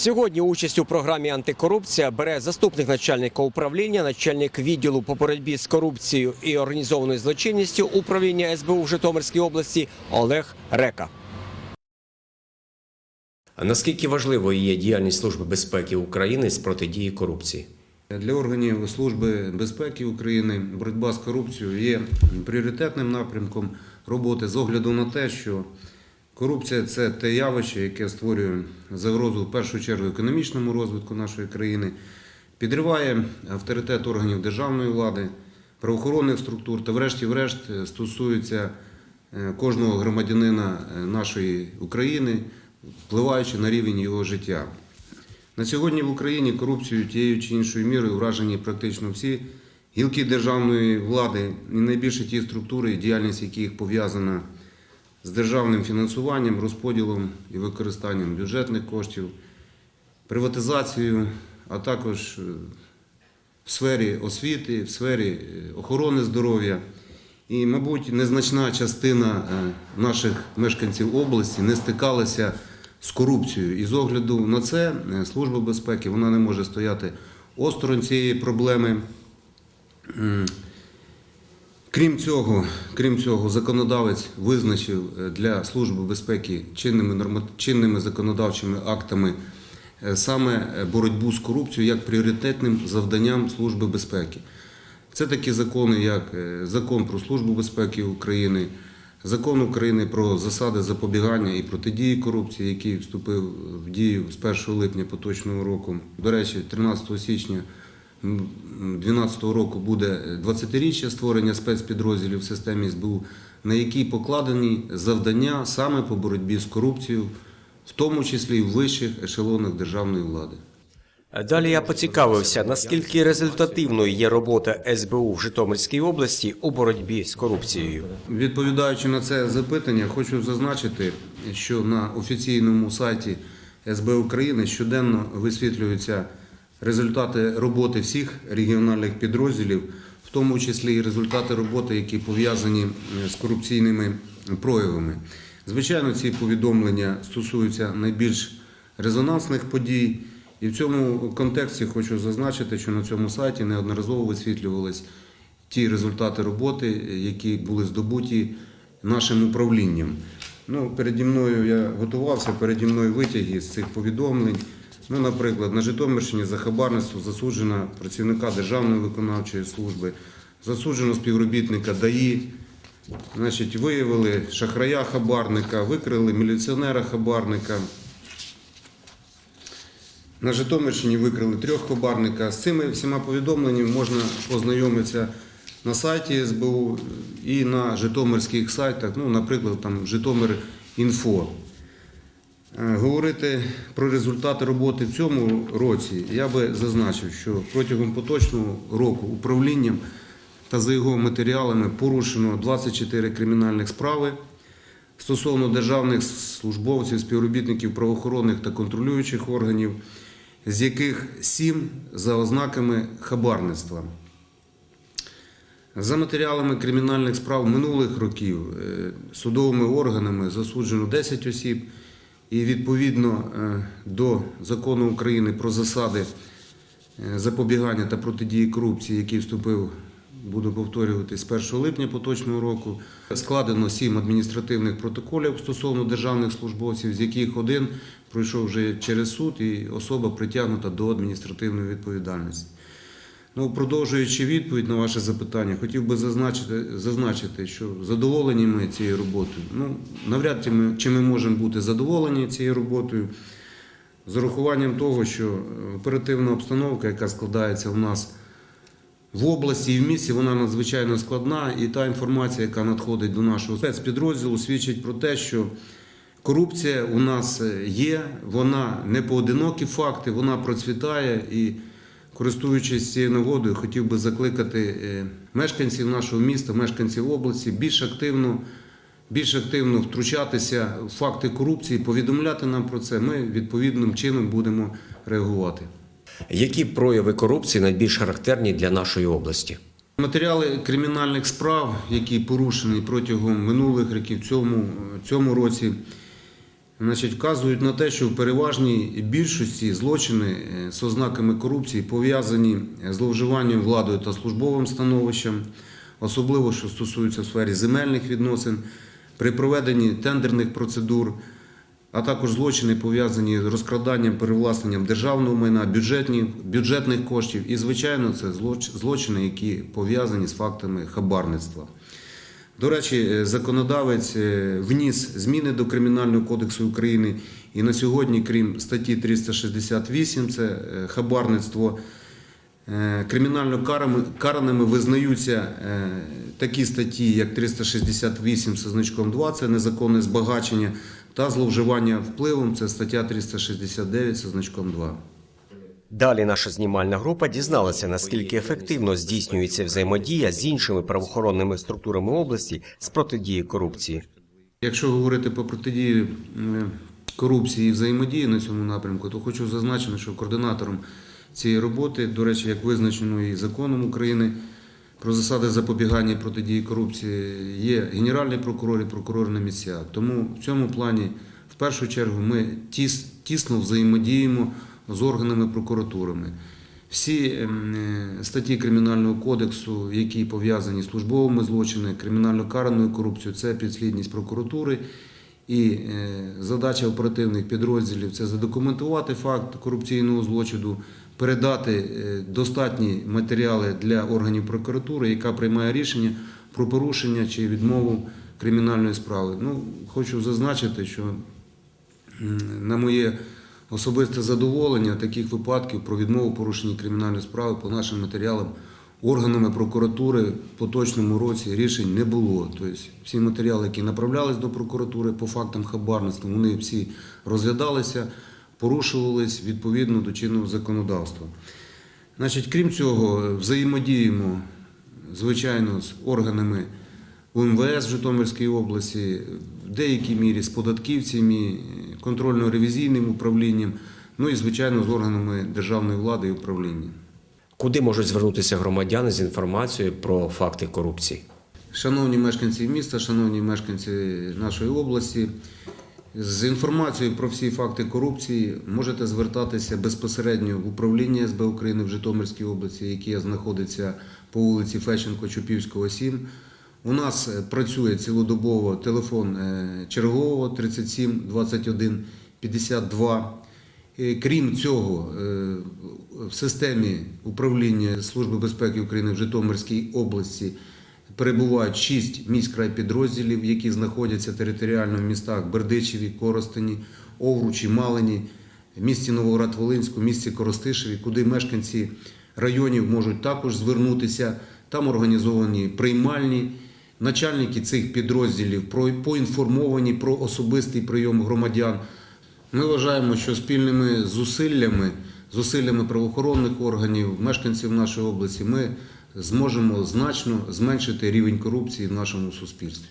Сьогодні участь у програмі антикорупція бере заступник начальника управління, начальник відділу по боротьбі з корупцією і організованою злочинністю управління СБУ в Житомирській області Олег Река. Наскільки важливою є діяльність Служби безпеки України з протидії корупції? Для органів Служби безпеки України боротьба з корупцією є пріоритетним напрямком роботи з огляду на те, що корупція це те явище, яке створює загрозу в першу чергу економічному розвитку нашої країни, підриває авторитет органів державної влади, правоохоронних структур та, врешті-врешт, стосується е, кожного громадянина е, нашої України, впливаючи на рівень його життя. На сьогодні в Україні корупцією тією чи іншою мірою вражені практично всі гілки державної влади і найбільше ті структури, діяльність яких пов'язана з державним фінансуванням, розподілом і використанням бюджетних коштів, приватизацією, а також е, в сфері освіти, в сфері е, охорони здоров'я. І, мабуть, незначна частина е, наших мешканців області не стикалася з корупцією. І з огляду на це Служба безпеки вона не може стояти осторонь цієї проблеми. Крім цього, крім цього, законодавець визначив е, для Служби безпеки чинними, норма- чинними законодавчими актами е, саме е, боротьбу з корупцією як пріоритетним завданням Служби безпеки. Це такі закони, як закон про Службу безпеки України, закон України про засади запобігання і протидії корупції, який вступив в дію з 1 липня поточного року. До речі, 13 січня 2012 року буде 20-річчя створення спецпідрозділів в системі СБУ, на якій покладені завдання саме по боротьбі з корупцією, в тому числі і в вищих ешелонах державної влади. Далі я поцікавився, наскільки результативною є робота СБУ в Житомирській області у боротьбі з корупцією. Відповідаючи на це запитання, хочу зазначити, що на офіційному сайті СБ України щоденно висвітлюються результати роботи всіх регіональних підрозділів, в тому числі і результати роботи, які пов'язані е, з корупційними проявами. Звичайно, ці повідомлення стосуються найбільш резонансних подій. І в цьому контексті хочу зазначити, що на цьому сайті неодноразово висвітлювались ті результати роботи, які були здобуті нашим управлінням. Ну, переді мною я готувався, переді мною витяги з цих повідомлень. Ну, наприклад, на Житомирщині за хабарництво засуджена працівника Державної виконавчої служби, засуджено співробітника ДАІ, значить, виявили шахрая хабарника, викрили міліціонера хабарника. На Житомирщині викрили трьох хабарника. З цими всіма повідомленнями можна познайомитися на сайті СБУ і на житомирських сайтах, ну, наприклад, там Житомир.Інфо. Е, Говорити про результати роботи в цьому році я би зазначив, що протягом поточного року управлінням та за його матеріалами порушено 24 кримінальних справи стосовно державних службовців, співробітників правоохоронних та контролюючих органів, з яких 7 за ознаками хабарництва. За матеріалами кримінальних справ минулих років е, судовими органами засуджено 10 осіб, і відповідно е, до закону України про засади е, запобігання та протидії корупції, який вступив, буду повторювати, з 1 липня поточного року, складено 7 адміністративних протоколів стосовно державних службовців, з яких один пройшов вже через суд, і особа притягнута до адміністративної відповідальності. Ну, продовжуючи відповідь на ваше запитання, хотів би зазначити, зазначити, що задоволені ми цією роботою. Ну, навряд чи ми, чи ми можемо бути задоволені цією роботою, з урахуванням того, що оперативна обстановка, яка складається у нас в області і в місті, вона надзвичайно складна, і та інформація, яка надходить до нашого спецпідрозділу, свідчить про те, що корупція у нас є, вона не поодинокі факти, вона процвітає і. Користуючись цією нагодою, хотів би закликати е, мешканців нашого міста, мешканців області більш активно, більш активно втручатися в факти корупції, повідомляти нам про це. Ми відповідним чином будемо реагувати. Які прояви корупції найбільш характерні для нашої області? Матеріали кримінальних справ, які порушені протягом минулих років, цьому, цьому році, значить, вказують на те, що в переважній більшості злочини е, з ознаками корупції пов'язані з зловживанням владою та службовим становищем, особливо що стосується в сфері земельних відносин, при проведенні тендерних процедур, а також злочини пов'язані з розкраданням, перевласненням державного майна, бюджетних коштів і, звичайно, це злоч- злочини, які пов'язані з фактами хабарництва. До речі, е, законодавець е, вніс зміни до Кримінального кодексу України, і на сьогодні, крім статті 368, це е, хабарництво, кримінально караними визнаються такі статті, як 368 зі значком 2, це незаконне збагачення, та зловживання впливом, це стаття 369 зі значком 2. Далі наша знімальна група дізналася, наскільки ефективно здійснюється взаємодія з іншими правоохоронними структурами області з протидії корупції. Якщо говорити про протидію корупції і взаємодії на цьому напрямку, то хочу зазначити, що координатором цієї роботи, до речі, як визначено і законом України про засади запобігання і протидії корупції, є генеральний прокурор і прокурор на місцях. Тому в цьому плані, в першу чергу, ми тіс- тісно взаємодіємо з органами прокуратурами. Всі ем, е, статті Кримінального кодексу, які пов'язані з службовими злочинами, кримінально караною корупцією, це підслідність прокуратури. І е, задача оперативних підрозділів це задокументувати факт корупційного злочину, передати е, достатні матеріали для органів прокуратури, яка приймає рішення про порушення чи відмову кримінальної справи. Ну, хочу зазначити, що на моє особисте задоволення таких випадків про відмову порушення кримінальної справи по нашим матеріалам органами прокуратури в поточному році рішень не було. Тобто всі матеріали, які направлялись до прокуратури по фактам хабарництва, вони всі розглядалися, порушувались відповідно до чинного законодавства. Значить, крім цього, взаємодіємо, звичайно, з органами УМВС в Житомирській області, в деякій мірі з податківцями, контрольно-ревізійним управлінням, ну і, звичайно, з органами державної влади і управління. Куди можуть звернутися громадяни з інформацією про факти корупції? Шановні мешканці міста, шановні мешканці нашої області, з інформацією про всі факти корупції можете звертатися безпосередньо в управління СБ України в Житомирській області, яке знаходиться по вулиці Фещенко Чупівського, 7. У нас е, працює цілодобово телефон е, чергового 37 21 52. Е, Крім цього, е, в системі управління Служби безпеки України в Житомирській області перебувають шість міськрайпідрозділів, які знаходяться територіально в містах Бердичеві, Коростені, Овручі, Малині, місті Новоград-Волинську, місті Коростишеві, куди мешканці районів можуть також звернутися. Там організовані приймальні. Начальники цих підрозділів поінформовані про особистий прийом громадян. Ми вважаємо, що спільними зусиллями, зусиллями правоохоронних органів, мешканців нашої області, ми зможемо значно зменшити рівень корупції в нашому суспільстві.